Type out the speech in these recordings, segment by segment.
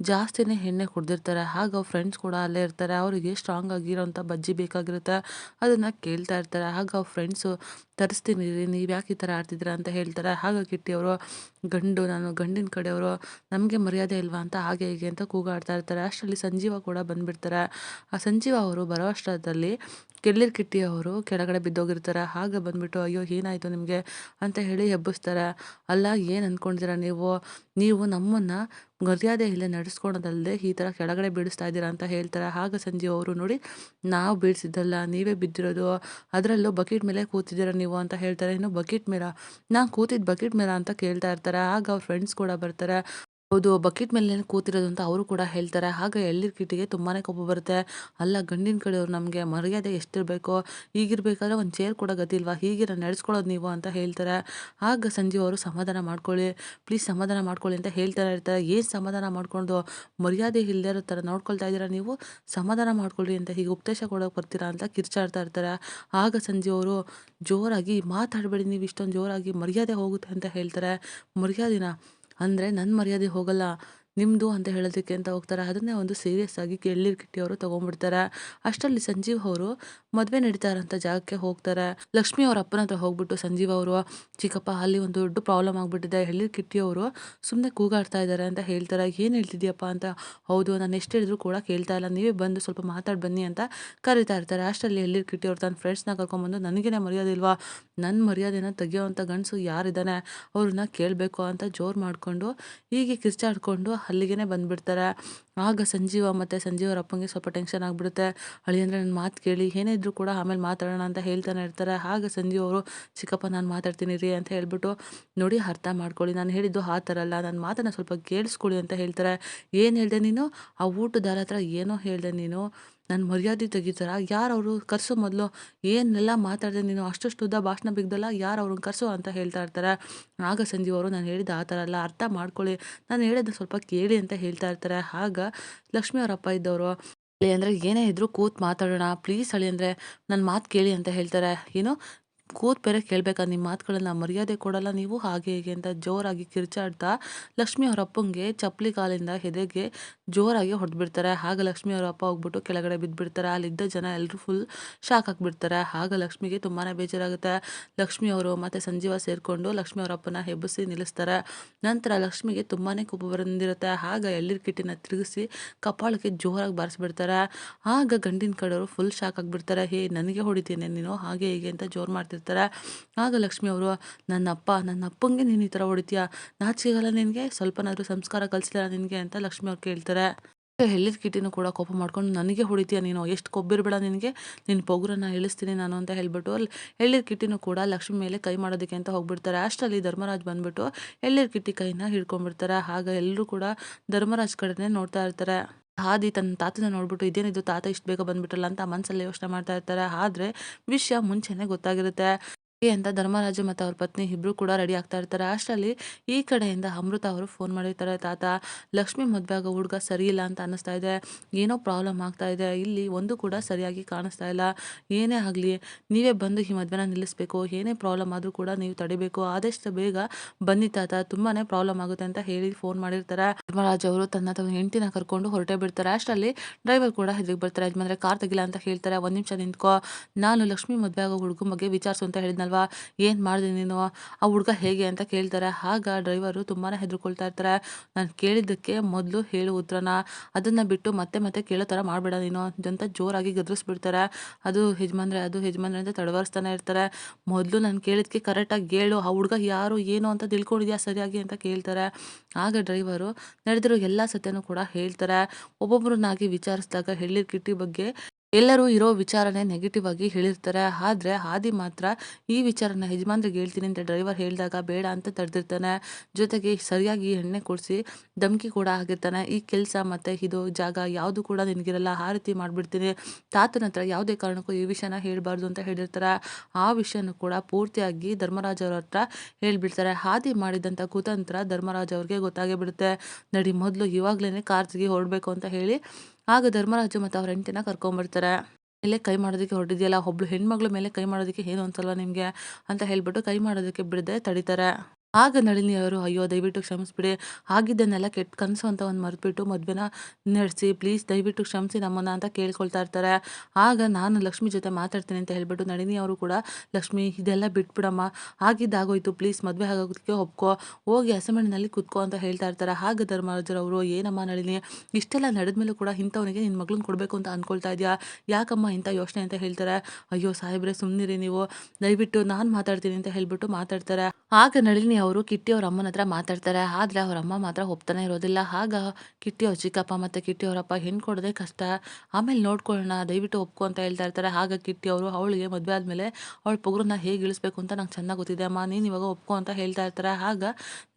ಜಾಸ್ತಿನೇ ಎಣ್ಣೆ ಕುಡ್ದಿರ್ತಾರೆ, ಹಾಗೆ ಅವ್ರ ಫ್ರೆಂಡ್ಸ್ ಕೂಡ ಅಲ್ಲೇ ಇರ್ತಾರೆ, ಅವರಿಗೆ ಸ್ಟ್ರಾಂಗ್ ಆಗಿರೋಂಥ ಬಜ್ಜಿ ಬೇಕಾಗಿರುತ್ತೆ, ಅದನ್ನು ಕೇಳ್ತಾ ಇರ್ತಾರೆ, ಹಾಗೆ ಅವ್ರ ಫ್ರೆಂಡ್ಸು ತರಿಸ್ತೀನಿ ರೀ, ನೀವು ಯಾಕೆ ಈ ಥರ ಆಡ್ತಿದ್ದೀರಾ ಅಂತ ಹೇಳ್ತಾರೆ, ಹಾಗೆ ಕಿಟ್ಟಿಯವರು ಗಂಡು, ನಾನು ಗಂಡಿನ ಕಡೆಯವರು, ನಮಗೆ ಮರ್ಯಾದೆ ಇಲ್ವಾ ಅಂತ ಹಾಗೆ ಹೀಗೆ ಅಂತ ಕೂಗಾಡ್ತಾ ಇರ್ತಾರೆ, ಅಷ್ಟರಲ್ಲಿ ಸಂಜೀವ ಕೂಡ ಬಂದುಬಿಡ್ತಾರೆ, ಆ ಸಂಜೀವ ಅವರು ಬರೋ ಅಷ್ಟರಲ್ಲಿ ಕೆಳ್ಳಿರ್ ಕಿಟ್ಟಿ ಅವರು ಕೆಳಗಡೆ ಬಿದ್ದೋಗಿರ್ತಾರೆ, ಹಾಗೆ ಬಂದ್ಬಿಟ್ಟು, ಅಯ್ಯೋ, ಏನಾಯಿತು ನಿಮಗೆ? ಅಂತ ಹೇಳಿ ಎಬ್ಬಿಸ್ತಾರೆ, ಅಲ್ಲ, ಏನು ಅಂದ್ಕೊಂಡಿದ್ದೀರಾ ನೀವು? ನೀವು ನಮ್ಮನ್ನು ಮರ್ಯಾದೆ ಇಲ್ಲ ನಡೆಸ್ಕೊಳೋದಲ್ಲದೆ ಈ ಥರ ಕೆಳಗಡೆ ಬೀಳಿಸ್ತಾ ಇದ್ದೀರಾ ಅಂತ ಹೇಳ್ತಾರೆ. ಆಗ ಸಂಜೀವ್ ಅವರು ನೋಡಿ, ನಾವು ಬೀಳಿಸಿದ್ದಲ್ಲ, ನೀವೇ ಬಿದ್ದಿರೋದು, ಅದರಲ್ಲೂ ಬಕೆಟ್ ಮೇಲೆ ಕೂತಿದ್ದೀರಾ ನೀವು? ಅಂತ ಹೇಳ್ತಾರೆ. ಇನ್ನು ಬಕೆಟ್ ಮೇಲ ನಾನು ಕೂತಿದ್ದು ಬಕೆಟ್ ಮೇಲ ಅಂತ ಕೇಳ್ತಾ ಇರ್ತಾರೆ. ಆಗ ಅವ್ರ ಫ್ರೆಂಡ್ಸ್ ಕೂಡ ಬರ್ತಾರೆ. ಹೌದು ಬಕೆಟ್ ಮೇಲೆ ಕೂತಿರೋದು ಅಂತ ಅವರು ಕೂಡ ಹೇಳ್ತಾರೆ. ಆಗ ಎಳ್ನೀರು ಕಿಟ್ಟಿಗೆ ತುಂಬಾ ಕೋಪ ಬರುತ್ತೆ. ಅಲ್ಲ, ಗಂಡಿನ ಕಡೆಯವ್ರು ನಮಗೆ ಮರ್ಯಾದೆ ಎಷ್ಟಿರಬೇಕು ಹೀಗಿರ್ಬೇಕಾದ್ರೆ ಒಂದು ಚೇರ್ ಕೂಡ ಗತಿಲ್ವಾ ಹೀಗೆ ನಾನು ನಡೆಸ್ಕೊಳ್ಳೋದು ನೀವು ಅಂತ ಹೇಳ್ತಾರೆ. ಆಗ ಸಂಜೀವ್ ಅವರು ಸಮಾಧಾನ ಮಾಡ್ಕೊಳ್ಳಿ. ಪ್ಲೀಸ್ ಸಮಾಧಾನ ಮಾಡ್ಕೊಳ್ಳಿ ಅಂತ ಹೇಳ್ತಾರೆ ಇರ್ತಾರೆ. ಏನು ಸಮಾಧಾನ ಮಾಡ್ಕೊಂಡು ಮರ್ಯಾದೆ ಇಲ್ಲದೆ ಇರೋ ಥರ ನೋಡ್ಕೊಳ್ತಾ ಇದ್ದೀರಾ ನೀವು? ಸಮಾಧಾನ ಮಾಡ್ಕೊಳ್ಳಿ ಅಂತ ಹೀಗೆ ಉಪದೇಶ ಕೊಡೋಕೆ ಬರ್ತೀರಾ ಅಂತ ಕಿರ್ಚಾಡ್ತಾ ಇರ್ತಾರೆ. ಆಗ ಸಂಜೀವ್ ಅವರು, ಜೋರಾಗಿ ಮಾತಾಡಬೇಡಿ, ನೀವು ಇಷ್ಟೊಂದು ಜೋರಾಗಿ ಮರ್ಯಾದೆ ಹೋಗುತ್ತೆ ಅಂತ ಹೇಳ್ತಾರೆ. ಮರ್ಯಾದಿನ? ಅಂದರೆ ನನ್ನ ಮರ್ಯಾದೆ ಹೋಗಲ್ಲ. ನಿಮ್ಮದು ಅಂತ ಹೇಳೋದಕ್ಕೆ ಅಂತ ಹೋಗ್ತಾರೆ. ಅದನ್ನೇ ಒಂದು ಸೀರಿಯಸ್ ಆಗಿ ಎಳ್ನೀರು ಕಿಟ್ಟಿ ಅವರು ತೊಗೊಂಡ್ಬಿಡ್ತಾರೆ. ಅಷ್ಟರಲ್ಲಿ ಸಂಜೀವ್ ಅವರು ಮದುವೆ ನಡೀತಾ ಇರೋಂಥ ಜಾಗಕ್ಕೆ ಹೋಗ್ತಾರೆ. ಲಕ್ಷ್ಮಿ ಅವ್ರ ಅಪ್ಪನ ಹತ್ರ ಹೋಗ್ಬಿಟ್ಟು ಸಂಜೀವ್ ಅವರು, ಚಿಕ್ಕಪ್ಪ, ಅಲ್ಲಿ ಒಂದು ದೊಡ್ಡ ಪ್ರಾಬ್ಲಮ್ ಆಗಿಬಿಟ್ಟಿದೆ. ಎಳ್ನೀರು ಕಿಟ್ಟಿ ಅವರು ಸುಮ್ಮನೆ ಕೂಗಾಡ್ತಾ ಇದ್ದಾರೆ ಅಂತ ಹೇಳ್ತಾರೆ. ಏನು ಹೇಳ್ತಿದ್ಯಪ್ಪ ಅಂತ, ಹೌದು, ನಾನು ಎಷ್ಟು ಹೇಳಿದ್ರು ಕೂಡ ಕೇಳ್ತಾ ಇಲ್ಲ. ನೀವೇ ಬಂದು ಸ್ವಲ್ಪ ಮಾತಾಡಿ ಬನ್ನಿ ಅಂತ ಕರೀತಾ ಇರ್ತಾರೆ. ಅಷ್ಟರಲ್ಲಿ ಎಳ್ನೀರು ಕಿಟ್ಟಿ ಅವರು ತನ್ನ ಫ್ರೆಂಡ್ಸ್ನ ಕರ್ಕೊಂಬಂದು ನನಗೇನೆ ಮರ್ಯಾದೆ ಇಲ್ವಾ? ನನ್ನ ಮರ್ಯಾದೆನ ತೆಗಿಯೋವಂಥ ಗಂಡಸು ಯಾರಿದ್ದಾನೆ ಅವ್ರನ್ನ ಕೇಳಬೇಕು ಅಂತ ಜೋರು ಮಾಡಿಕೊಂಡು ಹೀಗೆ ಕಿರ್ಚಾಡ್ಕೊಂಡು ಅಲ್ಲಿಗೆ ಬಂದುಬಿಡ್ತಾರೆ. ಆಗ ಸಂಜೀವ ಮತ್ತು ಸಂಜೀವರ ಅಪ್ಪಂಗೆ ಸ್ವಲ್ಪ ಟೆನ್ಷನ್ ಆಗಿಬಿಡುತ್ತೆ. ಅಳಿಯಂದ್ರೆ ನನ್ನ ಮಾತು ಕೇಳಿ, ಏನೇ ಇದ್ದರೂ ಕೂಡ ಆಮೇಲೆ ಮಾತಾಡೋಣ ಅಂತ ಹೇಳ್ತಾನೆ ಇರ್ತಾರೆ. ಆಗ ಸಂಜೀವ ಅವರು, ಚಿಕ್ಕಪ್ಪ ನಾನು ಮಾತಾಡ್ತೀನಿ ರೀ ಅಂತ ಹೇಳ್ಬಿಟ್ಟು, ನೋಡಿ ಅರ್ಥ ಮಾಡ್ಕೊಳ್ಳಿ, ನಾನು ಹೇಳಿದ್ದು ಆ ಥರ ಅಲ್ಲ. ನನ್ನ ಮಾತನ್ನು ಸ್ವಲ್ಪ ಕೇಳಿಸ್ಕೊಳ್ಳಿ ಅಂತ ಹೇಳ್ತಾರೆ. ಏನು ಹೇಳಿದೆ ನೀನು? ಆ ಊಟದಾರ ಹತ್ರ ಏನೋ ಹೇಳಿದೆ ನೀನು. ನನ್ನ ಮರ್ಯಾದೆ ತೆಗಿತಾರ? ಯಾರು ಅವರು? ಕರ್ಸು ಮೊದಲು. ಏನೆಲ್ಲ ಮಾತಾಡಿದೆ ನೀನು? ಅಷ್ಟಷ್ಟು ಉದ್ದ ಭಾಷಣ ಬಿಗ್ದಲ್ಲ? ಯಾರು ಅವ್ರನ್ನ ಕರ್ಸು ಅಂತ ಹೇಳ್ತಾ ಇರ್ತಾರೆ. ಆಗ ಸಂಜೀವ್ ಅವರು, ನಾನು ಹೇಳಿದ ಆ ಥರ ಅಲ್ಲ. ಅರ್ಥ ಮಾಡ್ಕೊಳ್ಳಿ. ನಾನು ಹೇಳಿದ್ದು ಸ್ವಲ್ಪ ಕೇಳಿ ಅಂತ ಹೇಳ್ತಾ ಇರ್ತಾರೆ. ಆಗ ಲಕ್ಷ್ಮಿ ಅವರಪ್ಪ ಇದ್ದವರು. ಅಂದರೆ ಏನೇ ಇದ್ರೂ ಕೂತ್ ಮಾತಾಡೋಣ. ಪ್ಲೀಸ್ ಅಳಿ ಅಂದರೆ ನನ್ನ ಮಾತು ಕೇಳಿ ಅಂತ ಹೇಳ್ತಾರೆ. ಏನು? ಕೂತ್ ಬೇರೆ ಕೇಳಬೇಕಾ? ನಿಮ್ಮ ಮಾತುಗಳನ್ನ ಮರ್ಯಾದೆ ಕೊಡಲ್ಲ ನೀವು? ಹಾಗೆ ಹೀಗೆ ಅಂತ ಜೋರಾಗಿ ಕಿರ್ಚಾಡ್ತಾ ಲಕ್ಷ್ಮಿ ಅವ್ರ ಅಪ್ಪಂಗೆ ಚಪ್ಪಲಿ ಕಾಲಿಂದ ಹೆದೆಗೆ ಜೋರಾಗಿ ಹೊಡೆದ್ಬಿಡ್ತಾರೆ. ಆಗ ಲಕ್ಷ್ಮಿ ಅವ್ರ ಅಪ್ಪ ಹೋಗ್ಬಿಟ್ಟು ಕೆಳಗಡೆ ಬಿದ್ದುಬಿಡ್ತಾರೆ. ಅಲ್ಲಿದ್ದ ಜನ ಎಲ್ಲರೂ ಫುಲ್ ಶಾಕ್ ಆಗಿಬಿಡ್ತಾರೆ. ಆಗ ಲಕ್ಷ್ಮಿಗೆ ತುಂಬಾ ಬೇಜಾರಾಗುತ್ತೆ. ಲಕ್ಷ್ಮಿ ಅವರು ಮತ್ತು ಸಂಜೀವ ಸೇರಿಕೊಂಡು ಲಕ್ಷ್ಮಿ ಅವರಪ್ಪನ ಹೆಬ್ಬಿಸಿ ನಿಲ್ಲಿಸ್ತಾರೆ. ನಂತರ ಲಕ್ಷ್ಮಿಗೆ ತುಂಬಾ ಕೋಪ ಬಂದಿರುತ್ತೆ. ಆಗ ಎಳ್ಳಿರ್ ಕಿಟ್ಟಿನ ತಿರುಗಿಸಿ ಕಪಾಳಕ್ಕೆ ಜೋರಾಗಿ ಬಾರಿಸ್ಬಿಡ್ತಾರೆ. ಆಗ ಗಂಡಿನ ಕಡೆಯವರು ಫುಲ್ ಶಾಕ್ ಆಗಿಬಿಡ್ತಾರೆ. ಹೇ, ನನಗೆ ಹೊಡಿತೀನಿ ನೀನು? ಹಾಗೆ ಹೀಗೆ ಅಂತ ಜೋರು ಮಾಡ್ತಿರ್ತಾರೆ. ಇರ್ತಾರೆ ಆಗ ಲಕ್ಷ್ಮಿ ಅವರು ನನ್ನ ಅಪ್ಪ ನನ್ನ ಅಪ್ಪಂಗೆ ನೀನು ಈ ಥರ ಹೊಡಿತೀಯ? ನಾಚಿಗೆಲ್ಲ ನಿನಗೆ? ಸ್ವಲ್ಪನಾದರೂ ಸಂಸ್ಕಾರ ಕಲಿಸಿಲ್ಲ ನಿನಗೆ? ಅಂತ ಲಕ್ಷ್ಮಿ ಅವ್ರು ಕೇಳ್ತಾರೆ. ಹೆಲ್ಲಿದ ಕಿಟ್ಟಿನೂ ಕೂಡ ಕೋಪ ಮಾಡ್ಕೊಂಡು, ನನಗೆ ಹೊಡಿತೀಯ ನೀನು? ಎಷ್ಟು ಕೊಬ್ಬಿರಬೇಡ ನಿನಗೆ? ನಿನ್ನ ಪೊಗುರನ್ನ ಇಳಿಸ್ತೀನಿ ನಾನು ಅಂತ ಹೇಳ್ಬಿಟ್ಟು ಅಲ್ಲಿ ಎಳ್ಳಿದ ಕಿಟ್ಟಿನೂ ಕೂಡ ಲಕ್ಷ್ಮಿ ಮೇಲೆ ಕೈ ಮಾಡೋದಕ್ಕೆ ಅಂತ ಹೋಗ್ಬಿಡ್ತಾರೆ. ಅಷ್ಟರಲ್ಲಿ ಧರ್ಮರಾಜ್ ಬಂದ್ಬಿಟ್ಟು ಎಳ್ಳಿದ ಕಿಟ್ಟಿ ಕೈನ ಹಿಡ್ಕೊಂಡ್ಬಿಡ್ತಾರೆ? ಆಗ ಎಲ್ಲರೂ ಕೂಡ ಧರ್ಮರಾಜ್ ಕಡೆನೇ ನೋಡ್ತಾ ಇರ್ತಾರೆ. ಹಾದಿ ತನ್ನ ತಾತನ ನೋಡ್ಬಿಟ್ಟು ಇದೇನಿದು ತಾತ ಇಷ್ಟು ಬೇಗ ಬಂದ್ಬಿಟ್ರಲ್ಲ ಅಂತ ಮನಸ್ಸಲ್ಲಿ ಯೋಚನೆ ಮಾಡ್ತಾ ಇರ್ತಾರೆ. ಆದರೆ ವಿಷಯ ಮುಂಚೆನೇ ಗೊತ್ತಾಗಿರುತ್ತೆ. ಅಂತ ಧರ್ಮರಾಜು ಮತ್ತು ಅವ್ರ ಪತ್ನಿ ಇಬ್ಬರು ಕೂಡ ರೆಡಿ ಆಗ್ತಾ ಇರ್ತಾರೆ. ಅಷ್ಟರಲ್ಲಿ ಈ ಕಡೆಯಿಂದ ಅಮೃತ ಅವರು ಫೋನ್ ಮಾಡಿರ್ತಾರೆ, ತಾತ, ಲಕ್ಷ್ಮಿ ಮದುವೆ ಆಗೋ ಹುಡುಗ ಸರಿ ಅಂತ ಅನ್ನಿಸ್ತಾ ಇದೆ. ಏನೋ ಪ್ರಾಬ್ಲಮ್ ಆಗ್ತಾ ಇದೆ. ಇಲ್ಲಿ ಒಂದು ಕೂಡ ಸರಿಯಾಗಿ ಕಾಣಿಸ್ತಾ ಇಲ್ಲ. ಏನೇ ಆಗಲಿ, ನೀವೇ ಬಂದು ಈ ಮದುವೆನ ನಿಲ್ಲಿಸ್ಬೇಕು. ಏನೇ ಪ್ರಾಬ್ಲಮ್ ಆದರೂ ಕೂಡ ನೀವು ತಡಿಬೇಕು. ಆದಷ್ಟು ಬೇಗ ಬನ್ನಿ ತಾತ. ತುಂಬಾ ಪ್ರಾಬ್ಲಮ್ ಆಗುತ್ತೆ ಅಂತ ಹೇಳಿ ಫೋನ್ ಮಾಡಿರ್ತಾರೆ. ಧರ್ಮರಾಜ್ ಅವರು ತನ್ನ ತನ್ನ ಹೆಂಡತಿನ ಕರ್ಕೊಂಡು ಹೊರಟೇ ಬಿಡ್ತಾರೆ. ಅಷ್ಟರಲ್ಲಿ ಡ್ರೈವರ್ ಕೂಡ ಹೆದರಿಗೆ ಬರ್ತಾರೆ. ಯಜಮಾನ್ರೆ, ಕಾರ್ ತೆಗಿಲ್ಲ ಅಂತ ಹೇಳ್ತಾರೆ. ಒಂದು ನಿಮಿಷ ನಿಂತ್ಕೋ. ನಾನು ಲಕ್ಷ್ಮಿ ಮದುವೆ ಆಗೋ ಹುಡುಗ ಬಗ್ಗೆ ವಿಚಾರಿಸು ಅಂತ ಹೇಳಿದ್ನಲ್ಲ. ಅಲ್ವಾ? ಏನು ಮಾಡಿದೆ ನೀನು? ಆ ಹುಡುಗ ಹೇಗೆ ಅಂತ ಕೇಳ್ತಾರೆ. ಆಗ ಡ್ರೈವರು ತುಂಬಾ ಹೆದರ್ಕೊಳ್ತಾ ಇರ್ತಾರೆ. ನಾನು ಕೇಳಿದ್ದಕ್ಕೆ ಮೊದಲು ಹೇಳು ಉತ್ತರನ. ಅದನ್ನು ಬಿಟ್ಟು ಮತ್ತೆ ಮತ್ತೆ ಕೇಳೋ ಥರ ಮಾಡಬೇಡ ನೀನು. ಅಂತ ಜೋರಾಗಿ ಗದರಿಸ್ಬಿಡ್ತಾರೆ. ಅದು ಯಜಮಾನ್ರೆ ಅದು ಯಜಮಾನ್ರೆ ಅಂತ ತಡವರ್ಸ್ತಾನೆ ಇರ್ತಾರೆ. ಮೊದಲು ನಾನು ಕೇಳಿದ್ದಕ್ಕೆ ಕರೆಕ್ಟಾಗಿ ಹೇಳು. ಆ ಹುಡುಗ ಯಾರು, ಏನು ಅಂತ ತಿಳ್ಕೊಂಡಿದ್ಯಾ ಸರಿಯಾಗಿ ಅಂತ ಕೇಳ್ತಾರೆ. ಆಗ ಡ್ರೈವರು ನಡೆದಿರೋ ಎಲ್ಲ ಸತ್ಯನೂ ಕೂಡ ಹೇಳ್ತಾರೆ. ಒಬ್ಬೊಬ್ಬರನ್ನಾಗಿ ವಿಚಾರಿಸಿದಾಗ ಹೆಳ್ಳಿರ್ ಕಿಟ್ಟಿ ಬಗ್ಗೆ ಎಲ್ಲರೂ ಇರೋ ವಿಚಾರನೇ ನೆಗೆಟಿವ್ ಆಗಿ ಹೇಳಿರ್ತಾರೆ. ಆದರೆ ಹಾದಿ ಮಾತ್ರ ಈ ವಿಚಾರನ ಯಜಮಾನ್ರಿಗೆ ಹೇಳ್ತೀನಿ ಅಂತ ಡ್ರೈವರ್ ಹೇಳಿದಾಗ ಬೇಡ ಅಂತ ತಡೆದಿರ್ತಾನೆ. ಜೊತೆಗೆ ಸರಿಯಾಗಿ ಎಣ್ಣೆ ಕೊಡಿಸಿ ಧಮಕಿ ಕೂಡ ಆಗಿರ್ತಾನೆ ಈ ಕೆಲಸ ಮತ್ತು ಇದು ಜಾಗ ಯಾವುದು ಕೂಡ ನಿನಗಿರಲ್ಲ. ಆ ರೀತಿ ಮಾಡಿಬಿಡ್ತೀನಿ. ತಾತನ ಹತ್ರ ಯಾವುದೇ ಕಾರಣಕ್ಕೂ ಈ ವಿಷಯನ ಹೇಳಬಾರ್ದು ಅಂತ ಹೇಳಿರ್ತಾರೆ. ಆ ವಿಷಯನೂ ಕೂಡ ಪೂರ್ತಿಯಾಗಿ ಧರ್ಮರಾಜ್ ಅವ್ರ ಹತ್ರ ಹೇಳಿಬಿಡ್ತಾರೆ. ಹಾದಿ ಮಾಡಿದಂಥ ಕುತಂತ್ರ ಧರ್ಮರಾಜ್ ಅವ್ರಿಗೆ ಗೊತ್ತಾಗೇ ಬಿಡುತ್ತೆ. ನಡಿ ಮೊದಲು ಇವಾಗಲೇ ಕಾರ್ ತೆಗಿ ಹೊರಡಬೇಕು ಅಂತ ಹೇಳಿ ಆಗ ಧರ್ಮರಾಜು ಮತ್ತು ಅವ್ರ ಹೆಂಡತಿನ ಕರ್ಕೊಂಬರ್ತಾರೆ ಮೇಲೆ ಕೈ ಮಾಡೋದಕ್ಕೆ ಹೊರಟಿದೆಯಲ್ಲ, ಒಬ್ಳು ಹೆಣ್ಮಗಳ ಮೇಲೆ ಕೈ ಮಾಡೋದಕ್ಕೆ ಏನು ಅನ್ಸಲ್ವಾ ನಿಮಗೆ? ಅಂತ ಹೇಳ್ಬಿಟ್ಟು ಕೈ ಮಾಡೋದಕ್ಕೆ ಬಿಡದೆ ತಡಿತಾರೆ. ಆಗ ನಳಿನಿ ಅವರು, ಅಯ್ಯೋ, ದಯವಿಟ್ಟು ಕ್ಷಮಿಸ್ಬಿಡಿ. ಆಗಿದ್ದನ್ನೆಲ್ಲ ಕೆಟ್ಟ ಕನಸು ಅಂತ ಒಂದು ಮರೆತುಬಿಟ್ಟು ಮದುವೆನ ನಡೆಸಿ, ಪ್ಲೀಸ್ ದಯವಿಟ್ಟು ಕ್ಷಮಿಸಿ ನಮ್ಮನ್ನ ಅಂತ ಕೇಳ್ಕೊಳ್ತಾ ಇರ್ತಾರೆ. ಆಗ ನಾನು ಲಕ್ಷ್ಮಿ ಜೊತೆ ಮಾತಾಡ್ತೀನಿ ಅಂತ ಹೇಳ್ಬಿಟ್ಟು ನಳಿನಿ ಅವರು ಕೂಡ, ಲಕ್ಷ್ಮಿ, ಇದೆಲ್ಲ ಬಿಟ್ಬಿಡಮ್ಮ. ಆಗಿದ್ದಾಗೋಯ್ತು. ಪ್ಲೀಸ್ ಮದುವೆ ಆಗೋದಕ್ಕೆ ಒಪ್ಕೋ. ಹೋಗಿ ಹಸೆಮಣ್ಣಿನಲ್ಲಿ ಕುತ್ಕೋ ಅಂತ ಹೇಳ್ತಾ ಇರ್ತಾರೆ. ಆಗ ಧರ್ಮರಾಜರವರು ಏನಮ್ಮ ನಳಿನಿ, ಇಷ್ಟೆಲ್ಲ ನಡೆದ್ಮೇಲೂ ಕೂಡ ಇಂಥವನಿಗೆ ನಿನ್ನ ಮಗಳನ್ನ ಕೊಡಬೇಕು ಅಂತ ಅಂದ್ಕೊಳ್ತಾ ಇದೆಯಾ? ಯಾಕಮ್ಮ ಇಂಥ ಯೋಚನೆ ಅಂತ ಹೇಳ್ತಾರೆ. ಅಯ್ಯೋ, ಸಾಹೇಬ್ರೆ ಸುಮ್ಮನಿರಿ ನೀವು. ದಯವಿಟ್ಟು ನಾನು ಮಾತಾಡ್ತೀನಿ ಅಂತ ಹೇಳ್ಬಿಟ್ಟು ಮಾತಾಡ್ತಾರೆ. ಆಗ ನಳಿನಿ ಅವರು ಕಿಟ್ಟಿ ಅವ್ರ ಅಮ್ಮನ ಹತ್ರ ಮಾತಾಡ್ತಾರೆ. ಆದರೆ ಅವ್ರ ಅಮ್ಮ ಮಾತ್ರ ಒಪ್ತಾನೆ ಇರೋದಿಲ್ಲ. ಆಗ ಕಿಟ್ಟಿ ಅವ್ರ ಚಿಕ್ಕಪ್ಪ ಮತ್ತು ಕಿಟ್ಟಿ ಅವರಪ್ಪ ಹೆಣ್ಣು ಕೊಡೋದೇ ಕಷ್ಟ. ಆಮೇಲೆ ನೋಡ್ಕೊಳ್ಳೋಣ, ದಯವಿಟ್ಟು ಒಪ್ಕೊ ಅಂತ ಹೇಳ್ತಾ ಇರ್ತಾರೆ. ಆಗ ಕಿಟ್ಟಿ ಅವರು ಅವಳಿಗೆ ಮದುವೆ ಆದಮೇಲೆ ಅವಳ ಪೊಗರನ್ನ ಹೇಗೆ ಇಳಿಸ್ಬೇಕು ಅಂತ ನಂಗೆ ಚೆನ್ನಾಗಿ ಗೊತ್ತಿದೆ ಅಮ್ಮ, ನೀನು ಇವಾಗ ಒಪ್ಕೊ ಅಂತ ಹೇಳ್ತಾ ಇರ್ತಾರೆ. ಆಗ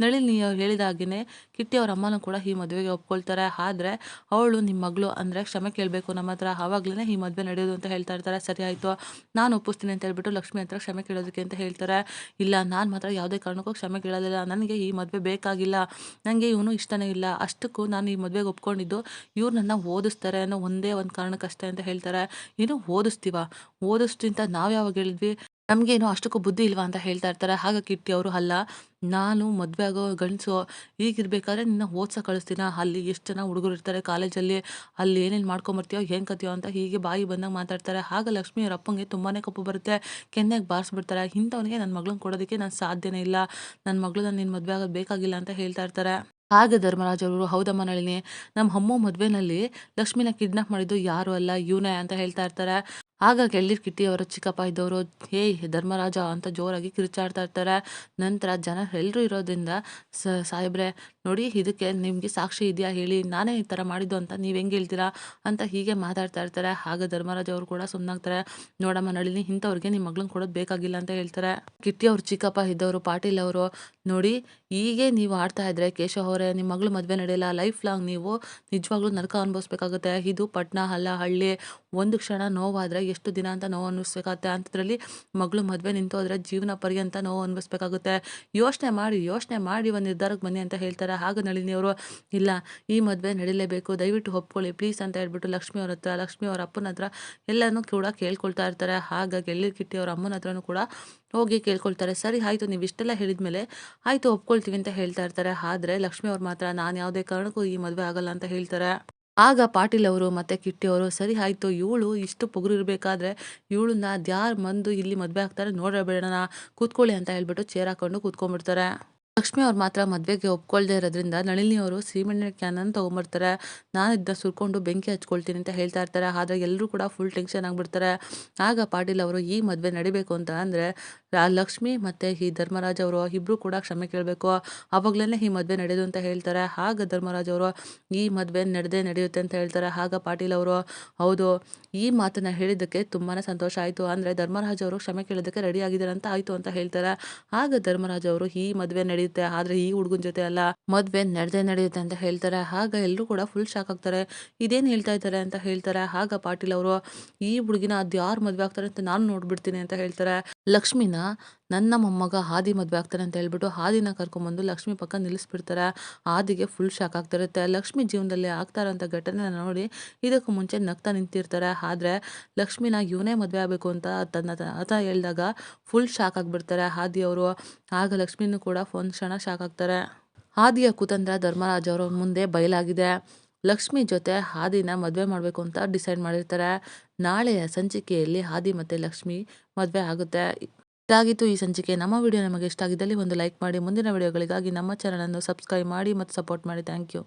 ನಳಿನಿ ಅವ್ರು ಹೇಳಿದಾಗೇ ಕಿಟ್ಟಿ ಅವ್ರ ಅಮ್ಮನೂ ಕೂಡ ಈ ಮದುವೆಗೆ ಒಪ್ಕೊಳ್ತಾರೆ. ಆದರೆ ಅವಳು ನಿಮ್ಮ ಮಗಳು ಅಂದರೆ ಕ್ಷಮೆ ಕೇಳಬೇಕು ನಮ್ಮ ಹತ್ರ. ಆವಾಗಲೇ ಈ ಮದುವೆ ನಡೆಯೋದು ಅಂತ ಹೇಳ್ತಾ ಇರ್ತಾರೆ. ಸರಿ ಆಯಿತು, ನಾನು ಒಪ್ಪಿಸ್ತೀನಿ ಅಂತ ಹೇಳ್ಬಿಟ್ಟು ಲಕ್ಷ್ಮಿ ಹತ್ರ ಕ್ಷಮೆ ಕೇಳೋದಕ್ಕೆ ಅಂತ ಹೇಳ್ತಾರೆ. ಇಲ್ಲ, ನಾನು ಮಾತ್ರ ಯಾವುದೇ ಕಾರಣಕ್ಕೂ ಕ್ಷಮೆ ಕೇಳೋದಿಲ್ಲ ನನಗೆ ಈ ಮದುವೆ ಬೇಕಾಗಿಲ್ಲ ನನಗೆ ಇವನು ಇಷ್ಟನೇ ಇಲ್ಲ, ಅಷ್ಟಕ್ಕೂ ನಾನು ಈ ಮದುವೆಗೆ ಒಪ್ಕೊಂಡಿದ್ದು, ಇವ್ರು ನನ್ನ ಓದಿಸ್ತಾರೆ ಅನ್ನೋ ಒಂದೇ ಒಂದು ಕಾರಣಕ್ಕಷ್ಟೇ ಅಂತ ಹೇಳ್ತಾರೆ. ಏನು ಓದಿಸ್ತೀವ? ಓದಿಸ್ತಿಂತ ನಾವು ಯಾವಾಗ ಹೇಳಿದ್ವಿ? ನಮಗೇನು ಅಷ್ಟಕ್ಕೂ ಬುದ್ಧಿ ಇಲ್ವಾ ಅಂತ ಹೇಳ್ತಾ ಇರ್ತಾರೆ. ಆಗ ಕಿಟ್ಟಿ ಅವರು ಅಲ್ಲ, ನಾನು ಮದುವೆ ಆಗೋ ಗಂಡಸು ಈಗಿರ್ಬೇಕಾದ್ರೆ ನಿನ್ನ ಓದ್ಸೋ ಕಳಿಸ್ತೀನ? ಅಲ್ಲಿ ಎಷ್ಟು ಜನ ಹುಡುಗರು ಇರ್ತಾರೆ? ಕಾಲೇಜಲ್ಲಿ ಅಲ್ಲಿ ಏನೇನು ಮಾಡ್ಕೊಂಬರ್ತೀಯೋ, ಏನು ಕತ್ತೀಯೋ ಅಂತ ಹೀಗೆ ಬಾಯಿ ಬಂದಾಗ ಮಾತಾಡ್ತಾರೆ. ಆಗ ಲಕ್ಷ್ಮಿ ಅವ್ರ ಅಪ್ಪಂಗೆ ತುಂಬಾ ಕಪ್ಪು ಬರುತ್ತೆ. ಕೆನ್ನಾಗಿ ಬಾರಿಸ್ಬಿಡ್ತಾರೆ. ಇಂಥವನಿಗೆ ನನ್ನ ಮಗಳನ್ನ ಕೊಡೋದಕ್ಕೆ ನಾನು ಸಾಧ್ಯನೇ ಇಲ್ಲ. ನನ್ನ ಮಗಳು ನಾನು ನಿನ್ನ ಮದುವೆ ಆಗೋದು ಬೇಕಾಗಿಲ್ಲ ಅಂತ ಹೇಳ್ತಾ ಇರ್ತಾರೆ. ಹಾಗೆ ಧರ್ಮರಾಜ್ ಅವರು ಹೌದಮ್ಮ ನಳಿನಿ. ನಮ್ಮ ಅಮ್ಮ ಮದುವೆನಲ್ಲಿ ಲಕ್ಷ್ಮಿನ ಕಿಡ್ನಾಪ್ ಮಾಡಿದ್ದು ಯಾರು ಅಲ್ಲ, ಇವನೇ ಅಂತ ಹೇಳ್ತಾ ಇರ್ತಾರೆ. ಆಗ ಕೆಳ್ಳಿ ಕಿಟ್ಟಿ ಅವರ, ಚಿಕ್ಕಪ್ಪ ಇದ್ದವರು, ಹೇ, ಧರ್ಮರಾಜ ಅಂತ ಜೋರಾಗಿ ಕಿರುಚಾಡ್ತಾ ಇರ್ತಾರೆ. ನಂತರ ಜನ ಎಲ್ಲರೂ ಇರೋದ್ರಿಂದ ಸಾಹೇಬ್ರೆ, ನೋಡಿ, ಇದಕ್ಕೆ ನಿಮಗೆ ಸಾಕ್ಷಿ ಇದೆಯಾ ಹೇಳಿ, ನಾನೇ ಈ ಥರ ಮಾಡಿದ್ದು ಅಂತ ನೀವು ಹೆಂಗೆ ಹೇಳ್ತೀರಾ? ಅಂತ ಹೀಗೆ ಮಾತಾಡ್ತಾ ಇರ್ತಾರೆ. ಆಗ ಧರ್ಮರಾಜ ಅವರು ಕೂಡ ಸುಮ್ಮನಾಗ್ತಾರೆ ನೋಡಮ್ಮ, ನಳಿನಿ, ಇಂಥವ್ರಿಗೆ ನಿಮ್ಮ ಮಗಳನ್ನ ಕೊಡೋದು ಬೇಕಾಗಿಲ್ಲ ಅಂತ ಹೇಳ್ತಾರೆ. ಕಿಟ್ಟಿ ಅವ್ರ, ಚಿಕ್ಕಪ್ಪ ಇದ್ದವರು, ಪಾಟೀಲ್ ಅವರು, ನೋಡಿ, ಹೀಗೆ ನೀವು ಆಡ್ತಾ ಇದ್ರೆ ಕೇಶವ ಅವರೇ ನಿಮ್ಮ ಮಗಳು ಮದುವೆ ನಡೆಯಲ್ಲ, ಲೈಫ್ ಲಾಂಗ್ ನೀವು ನಿಜವಾಗ್ಲೂ ನರಕ ಅನುಭವಿಸ್ಬೇಕಾಗುತ್ತೆ. ಇದು ಪಟ್ಟಣ ಅಲ್ಲ ಹಳ್ಳಿ, ಒಂದು ಕ್ಷಣ ನೋವಾದರೆ ಎಷ್ಟು ದಿನ ಅಂತ ನೋವು ಅನ್ನಿಸ್ಬೇಕಾಗುತ್ತೆ ಅಂಥದ್ರಲ್ಲಿ ಮಗಳು ಮದುವೆ ನಿಂತೋದ್ರೆ ಜೀವನ ಪರ್ಯಂತ ನೋವು ಅನುಭವಿಸ್ಬೇಕಾಗುತ್ತೆ ಯೋಚನೆ ಮಾಡಿ ಯೋಚನೆ ಮಾಡಿ ಒಂದು ನಿರ್ಧಾರಕ್ಕೆ ಬನ್ನಿ ಅಂತ ಹೇಳ್ತಾರೆ. ಆಗ ನಳಿನಿಯವರು ಇಲ್ಲ, ಈ ಮದುವೆ ನಡೀಲೇಬೇಕು, ದಯವಿಟ್ಟು ಒಪ್ಕೊಳ್ಳಿ ಪ್ಲೀಸ್ ಅಂತ ಹೇಳ್ಬಿಟ್ಟು ಲಕ್ಷ್ಮಿ ಅವ್ರ ಹತ್ರ, ಲಕ್ಷ್ಮಿ ಅವ್ರ ಅಪ್ಪನ ಹತ್ರ ಎಲ್ಲನೂ ಕೂಡ ಕೇಳ್ಕೊಳ್ತಾ ಇರ್ತಾರೆ. ಹಾಗೆ ಗೆಳ್ಳಿ ಕಿಟ್ಟಿ ಅವ್ರ ಅಮ್ಮನ ಹತ್ರನೂ ಕೂಡ ಹೋಗಿ ಕೇಳ್ಕೊಳ್ತಾರೆ. ಸರಿ, ಆಯಿತು, ನೀವು ಇಷ್ಟೆಲ್ಲ ಹೇಳಿದ್ಮೇಲೆ ಆಯಿತು, ಒಪ್ಕೊಳ್ತೀವಿ ಅಂತ ಹೇಳ್ತಾ ಇರ್ತಾರೆ. ಆದರೆ ಲಕ್ಷ್ಮಿ ಅವ್ರು ಮಾತ್ರ, ನಾನು ಯಾವುದೇ ಕಾರಣಕ್ಕೂ ಈ ಮದುವೆ ಆಗಲ್ಲ ಅಂತ ಹೇಳ್ತಾರೆ. ಆಗ ಪಾಟೀಲ್ ಅವರು ಮತ್ತೆ ಕಿಟ್ಟಿ ಅವರು ಸರಿ ಆಯಿತು, ಇವಳು ಇಷ್ಟು ಪೊಗರು ಇರಬೇಕಾದ್ರೆ ಇವಳನ್ನ ಅದ್ಯಾರು ಮಂದು ಇಲ್ಲಿ ಮದುವೆ ಆಗ್ತಾರೆ ನೋಡಬೇಡಣ ಕೂತ್ಕೊಳ್ಳಿ ಅಂತ ಹೇಳ್ಬಿಟ್ಟು ಚೇರ್ ಹಾಕೊಂಡು ಕೂತ್ಕೊಂಡ್ಬಿಡ್ತಾರೆ. ಲಕ್ಷ್ಮಿ ಅವ್ರು ಮಾತ್ರ ಮದುವೆಗೆ ಒಪ್ಕೊಳ್ದೇ ಇರೋದ್ರಿಂದ ನಳಿನಿ ಅವರು ಸೀಮೆಣ್ಣೆ ಕ್ಯಾನನ್ನು ತೊಗೊಂಬರ್ತಾರೆ. ನಾನು ಇದನ್ನ ಸುರ್ಕೊಂಡು ಬೆಂಕಿ ಹಚ್ಕೊಳ್ತೀನಿ ಅಂತ ಹೇಳ್ತಾ ಇರ್ತಾರೆ. ಆದರೆ ಎಲ್ಲರೂ ಕೂಡ ಫುಲ್ ಟೆನ್ಷನ್ ಆಗಿಬಿಡ್ತಾರೆ. ಆಗ ಪಾಟೀಲ್ ಅವರು ಈ ಮದುವೆ ನಡಿಬೇಕು ಅಂತ ಅಂದರೆ ಲಕ್ಷ್ಮಿ ಮತ್ತು ಈ ಧರ್ಮರಾಜ್ ಅವರು ಇಬ್ಬರು ಕೂಡ ಕ್ಷಮೆ ಕೇಳಬೇಕು. ಆವಾಗಲೇ ಈ ಮದುವೆ ನಡೆದು ಅಂತ ಹೇಳ್ತಾರೆ. ಆಗ ಧರ್ಮರಾಜ್ ಅವರು ಈ ಮದುವೆ ನಡೆದೇ ನಡೆಯುತ್ತೆ ಅಂತ ಹೇಳ್ತಾರೆ. ಆಗ ಪಾಟೀಲ್ ಅವರು, ಹೌದು, ಈ ಮಾತನ್ನ ಹೇಳಿದ್ದಕ್ಕೆ ತುಂಬಾ ಸಂತೋಷ ಆಯಿತು. ಅಂದರೆ ಧರ್ಮರಾಜ್ ಅವರು ಕ್ಷಮೆ ಕೇಳೋದಕ್ಕೆ ರೆಡಿ ಆಗಿದ್ದಾರೆ ಅಂತ ಆಯಿತು ಅಂತ ಹೇಳ್ತಾರೆ. ಆಗ ಧರ್ಮರಾಜ್ ಅವರು ಈ ಮದುವೆ ನಡೆ ನಡೆಯುತ್ತೆ. ಆದ್ರೆ ಈ ಹುಡುಗನ ಜೊತೆ ಅಲ್ಲ ಮದ್ವೆ ನಡೆದೇ ನಡೆಯುತ್ತೆ ಅಂತ ಹೇಳ್ತಾರೆ. ಆಗ ಎಲ್ಲರೂ ಕೂಡ ಫುಲ್ ಶಾಕ್ ಆಗ್ತಾರೆ. ಇದೇನು ಹೇಳ್ತಾ ಇದ್ದಾರೆ ಅಂತ ಹೇಳ್ತಾರೆ. ಆಗ ಪಾಟೀಲ್ ಅವರು, ಈ ಹುಡುಗಿನ ಅದ್ಯಾರು ಮದ್ವೆ ಆಗ್ತಾರೆ ಅಂತ ನಾನು ನೋಡ್ಬಿಡ್ತೀನಿ ಅಂತ ಹೇಳ್ತಾರೆ. ಲಕ್ಷ್ಮಿನ ನನ್ನ ಮೊಮ್ಮಗ ಹಾದಿ ಮದುವೆ ಆಗ್ತಾರೆ ಅಂತ ಹೇಳ್ಬಿಟ್ಟು ಹಾದಿನ ಕರ್ಕೊಂಬಂದು ಲಕ್ಷ್ಮಿ ಪಕ್ಕ ನಿಲ್ಲಿಸ್ಬಿಡ್ತಾರೆ. ಹಾದಿಗೆ ಫುಲ್ ಶಾಕ್ ಆಗ್ತಿರುತ್ತೆ. ಲಕ್ಷ್ಮಿ ಜೀವನದಲ್ಲಿ ಆಗ್ತಾರಂತ ಘಟನೆ ನೋಡಿ ಇದಕ್ಕೂ ಮುಂಚೆ ನಗ್ತಾ ನಿಂತಿರ್ತಾರೆ. ಆದರೆ ಲಕ್ಷ್ಮಿನ ಇವನೇ ಮದುವೆ ಆಗಬೇಕು ಅಂತ ತನ್ನ ಆತ ಹೇಳಿದಾಗ ಫುಲ್ ಶಾಕ್ ಆಗಿಬಿಡ್ತಾರೆ. ಹಾದಿ ಅವರು. ಆಗ ಲಕ್ಷ್ಮಿನೂ ಕೂಡ ಫೋನ್ ಕ್ಷಣ ಶಾಕ್ ಆಗ್ತಾರೆ. ಹಾದಿಯ ಕುತಂತ್ರ ಧರ್ಮರಾಜ್ ಅವರ ಮುಂದೆ ಬಯಲಾಗಿದೆ. ಲಕ್ಷ್ಮಿ ಜೊತೆ ಹಾದಿನ ಮದುವೆ ಮಾಡಬೇಕು ಅಂತ ಡಿಸೈಡ್ ಮಾಡಿರ್ತಾರೆ. ನಾಳೆಯ ಸಂಚಿಕೆಯಲ್ಲಿ ಹಾದಿ ಮತ್ತು ಲಕ್ಷ್ಮಿ ಮದುವೆ ಆಗುತ್ತೆ. ಇದಾಗಿತ್ತು. ಈ ಸಂಚಿಕೆ ನಮ್ಮ ವಿಡಿಯೋ ನಿಮಗೆ ಇಷ್ಟ ಆಗಿದ್ದಲ್ಲಿ ಒಂದು ಲೈಕ್ ಮಾಡಿ. ಮುಂದಿನ ವಿಡಿಯೋಗಳಿಗಾಗಿ ನಮ್ಮ ಚಾನಲನ್ನು ಸಬ್ಸ್ಕ್ರೈಬ್ ಮಾಡಿ ಮತ್ತು ಸಪೋರ್ಟ್ ಮಾಡಿ. Thank you